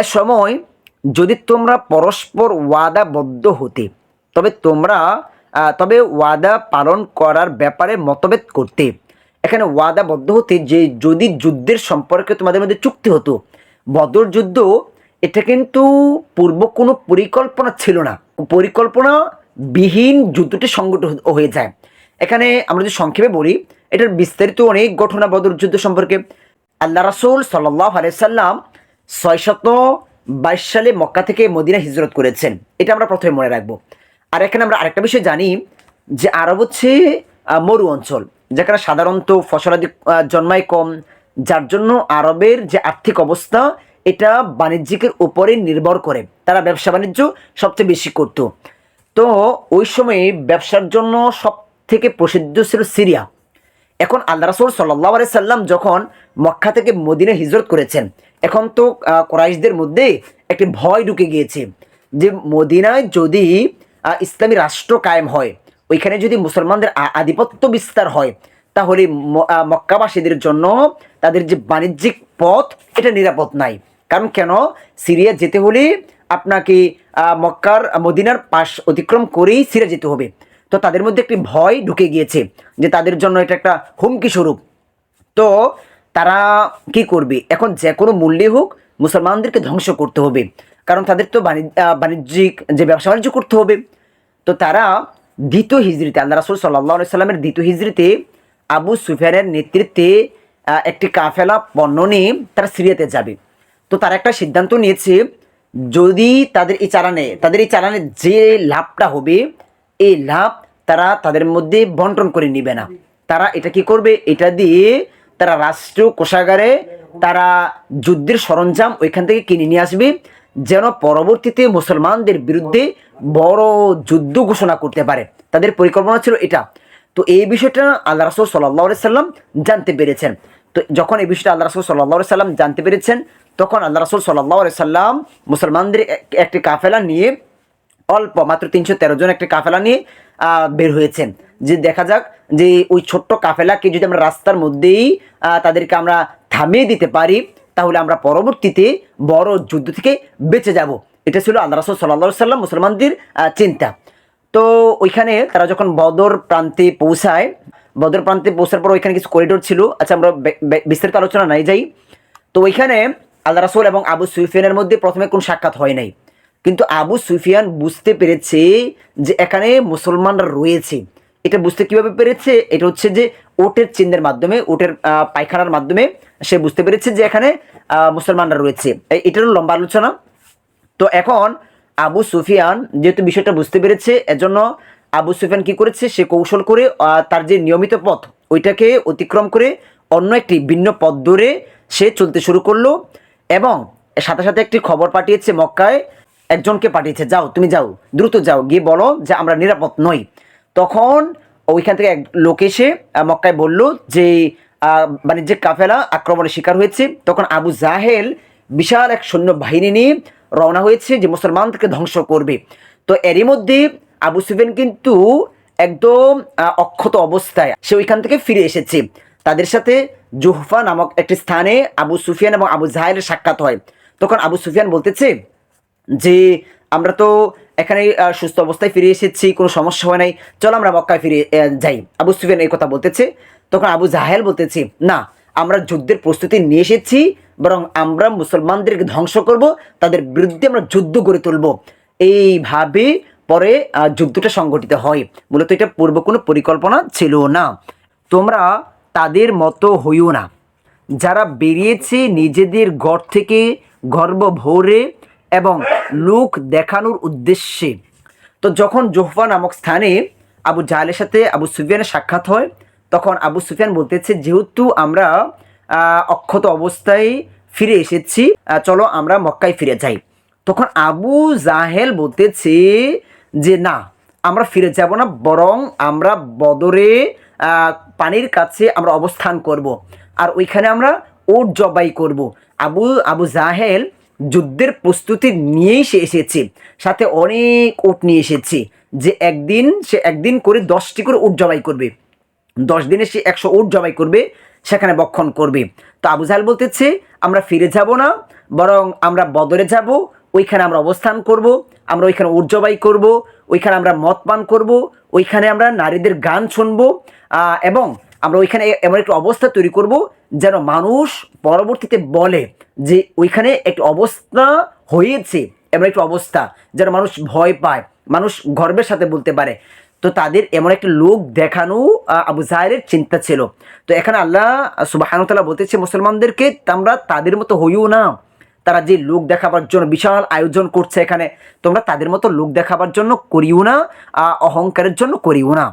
এ সময় যদি তোমরা পরস্পর ওয়াদাবদ্ধ হতে, তবে তোমরা তবে ওয়াদা পালন করার ব্যাপারে মতভেদ করতে। এখানে ওয়াদাবদ্ধ হতে যে যদি যুদ্ধের সম্পর্কে তোমাদের মধ্যে চুক্তি হতো, বদর যুদ্ধ, এটা কিন্তু পূর্ব কোনো পরিকল্পনা ছিল না। পরিকল্পনা বিহীন যুদ্ধটি সংগঠিত হয়ে যায়। এখানে আমরা যদি সংক্ষেপে বলি, এটার বিস্তারিত অনেক ঘটনা বদর যুদ্ধ সম্পর্কে। আল্লাহ রাসুল সাল্লাহ আলাইসাল্লাম ছয়শত বাইশ সালে মক্কা থেকে মদিনা হিজরত করেছেন। এটা আমরা প্রথমে মনে রাখব। আর এখানে আমরা আরেকটা বিষয় জানি যে আরব হচ্ছে মরু অঞ্চল, যেখানে সাধারণত ফসলাদি জন্মায় কম। যার জন্য আরবের যে আর্থিক অবস্থা, এটা বাণিজ্যিকের উপরে নির্ভর করে। তারা ব্যবসা বাণিজ্য সবচেয়ে বেশি করতো। তো ওই সময়ে ব্যবসার জন্য সব থেকে প্রসিদ্ধ ছিল সিরিয়া। এখন আল্লাহ রাসুল সাল্লাহ আলাই সাল্লাম যখন মক্কা থেকে মদিনা হিজরত করেছেন, এখন তো কোরাইশদের মধ্যে একটি ভয় ঢুকে গিয়েছে যে মদিনায় যদি ইসলামী রাষ্ট্র কায়েম হয়, ওইখানে যদি মুসলমানদের আধিপত্য বিস্তার হয়, তাহলে মক্কাবাসীদের জন্য তাদের যে বাণিজ্যিক পথ, এটা নিরাপদ নাই। কারণ কেন? সিরিয়া যেতে হলে আপনাকে মক্কার, মদিনার পাশ অতিক্রম করেই সিরিয়া যেতে হবে। তো তাদের মধ্যে একটি ভয় ঢুকে গিয়েছে যে তাদের জন্য এটা একটা হুমকি স্বরূপ। তো তারা কি করবে? এখন যে কোনো মূল্যে হোক মুসলমানদেরকে ধ্বংস করতে হবে। কারণ তাদের তো বাণিজ্য বাণিজ্যিক যে ব্যবসা বাণিজ্য করতে হবে। তো তারা দ্বিতীয় হিজড়িতে, আল্লাহ রাসুল সাল্লাহ সাল্লামের দ্বিতীয় হিজড়িতে আবু সুফিয়ানের নেতৃত্বে একটি কাফেলা পণ্য নিয়ে তারা সিরিয়াতে যাবে। তো তারা একটা সিদ্ধান্ত নিয়েছে, যদি তাদের এই চালানে, তাদের এই চালানে যে লাভটা হবে এই লাভ তারা তাদের মধ্যে বন্টন করে নিবে না। তারা এটা কি করবে? এটা দিয়ে তারা রাষ্ট্রীয় কোষাগারে তারা যুদ্ধের সরঞ্জাম ওইখান থেকে কিনে নিয়ে আসবে, যেন পরবর্তীতে মুসলমানদের বিরুদ্ধে বড় যুদ্ধ ঘোষণা করতে পারে। তাদের পরিকল্পনা ছিল এটা। তো এই বিষয়টা আল্লাহ রাসুল সাল্লাহ সাল্লাম জানতে পেরেছেন। তো যখন এই বিষয়টা আল্লাহ রাসুল সাল্লাহ সাল্লাম জানতে পেরেছেন, তখন আল্লাহ রাসুল সাল্লাহ সাল্লাম মুসলমানদের এক- একটি কাফেলা নিয়ে অল্প, মাত্র তিনশো তেরো জন একটি কাফেলা নিয়ে বের হয়েছেন। যে দেখা যাক যে ওই ছোট্ট কাফেলাকে যদি আমরা রাস্তার মধ্যেই তাদেরকে আমরা থামিয়ে দিতে পারি, তাহলে আমরা পরবর্তীতে বড় যুদ্ধ থেকে বেঁচে যাব। এটা ছিল আল্লাহ রাসুল সাল্লাহ সাল্লাম মুসলমানদের চিন্তা। তো ওইখানে তারা যখন বদর প্রান্তে পৌঁছায়, বদর প্রান্তে পৌঁছার পর ওইখানে কিছু করিডোর ছিল। আচ্ছা আমরা বিস্তারিত আলোচনা নাই যাই। তো ওইখানে আল্লাহ রাসুল এবং আবু সুফিয়ানের মধ্যে প্রথমে কোনো সাক্ষাৎ হয় নাই। কিন্তু আবু সুফিয়ান বুঝতে পেরেছে যে এখানে মুসলমানরা রয়েছে। এটা বুঝতে কীভাবে পেরেছে? এটা হচ্ছে যে ওটের চিহ্নের মাধ্যমে, ওটের পায়খানার মাধ্যমে সে বুঝতে পেরেছে যে এখানে মুসলমানরা রয়েছে। এটারও লম্বা আলোচনা। তো এখন আবু সুফিয়ান যেহেতু বিষয়টা বুঝতে পেরেছে, এজন্য আবু সুফিয়ান কি করেছে? সে কৌশল করে তার যে নিয়মিত পথ, ওইটাকে অতিক্রম করে অন্য একটি ভিন্ন পথ ধরে সে চলতে শুরু করল এবং সাথে সাথে একটি খবর পাঠিয়েছে মক্কায়। একজনকে পাঠিয়েছে, যাও, তুমি যাও, দ্রুত যাও, গিয়ে বলো যে আমরা নিরাপদ নই। তখন ওইখান থেকে এক লোক এসে মক্কায় বলল যে বাণিজ্যিক কাফেলা আক্রমণের শিকার হয়েছে। তখন আবু জাহেল বিশাল এক সৈন্য বাহিনী নিয়ে রওনা হয়েছে যে মুসলমানদেরকে ধ্বংস করবে। তো এরই মধ্যে আবু সুফিয়ান কিন্তু একদম অক্ষত অবস্থায় সে ওইখান থেকে ফিরে এসেছে। তাদের সাথে জুহফা নামক একটি স্থানে আবু সুফিয়ান এবং আবু জাহেলের সাক্ষাৎ হয়। তখন আবু সুফিয়ান বলতেছে যে আমরা তো এখানে সুস্থ অবস্থায় ফিরে এসেছি, কোনো সমস্যা হয় নাই। চলো আমরা মক্কায় ফিরে যাই। আবু সুফিয়ান এই কথা বলতেছে। তখন আবু জাহেল বলতেছে, না, আমরা যুদ্ধের প্রস্তুতি নিয়ে এসেছি, বরং আমরা মুসলমানদেরকে ধ্বংস করব, তাদের বিরুদ্ধে আমরা যুদ্ধ গড়ে তুলব। এইভাবে পরে যুদ্ধটা সংগঠিত হয়। মূলত এটা পূর্ব কোনো পরিকল্পনা ছিল না। তোমরা তাদের মতো হইও না। যারা বেরিয়েছে নিজেদের ঘর থেকে গর্ব ভরে এবং লোক দেখানোর উদ্দেশ্যে তো যখন জোহফা নামক স্থানে আবু জাহালের সাথে আবু সুফিয়ানের সাক্ষাৎ হয়, তখন আবু সুফিয়ান বলতেছে, যেহেতু আমরা অক্ষত অবস্থায় ফিরে এসেছি চলো আমরা মক্কায় ফিরে যাই তখন আবু জাহেল বলতেছে যে, না, আমরা ফিরে যাব না, বরং আমরা বদরে পানির কাছে আমরা অবস্থান করব। আর ওইখানে আমরা ওট জবাই করব। আবু আবু জাহেল যুদ্ধের প্রস্তুতি নিয়েই সে এসেছে। সাথে অনেক উট নিয়ে এসেছে যে একদিন, সে একদিন করে দশটি করে উট জবাই করবে। দশ দিনে সে একশো উট জবাই করবে, সেখানে বক্ষণ করবে। তো আবু জাহেল বলতেছে, আমরা ফিরে যাব না, বরং আমরা বদরে যাব, ওইখানে আমরা অবস্থান করব, আমরা ওইখানে উট জবাই করব, ওইখানে আমরা মদ পান করব, ওইখানে আমরা নারীদের গান শুনব এবং আমরা ওইখানে এমন একটা অবস্থা তৈরি করব যেন মানুষ পরবর্তীতে বলে যে ওইখানে একটি অবস্থা হয়েছে, এমন একটা অবস্থা যেন মানুষ ভয় পায়, মানুষ গর্বের সাথে বলতে পারে। তো তাদের এমন একটা লোক দেখানো আবু জাহেরের চিন্তা ছিল। তো এখানে আল্লাহ সুবাহানুতাল্লাহ বলতেছে, মুসলমানদেরকে তোমরা তাদের মতো হইও না। তারা যে লোক দেখাবার জন্য বিশাল আয়োজন করছে এখানে, তোমরা তাদের মতো লোক দেখাবার জন্য করিও না অহংকারের জন্য করিও না।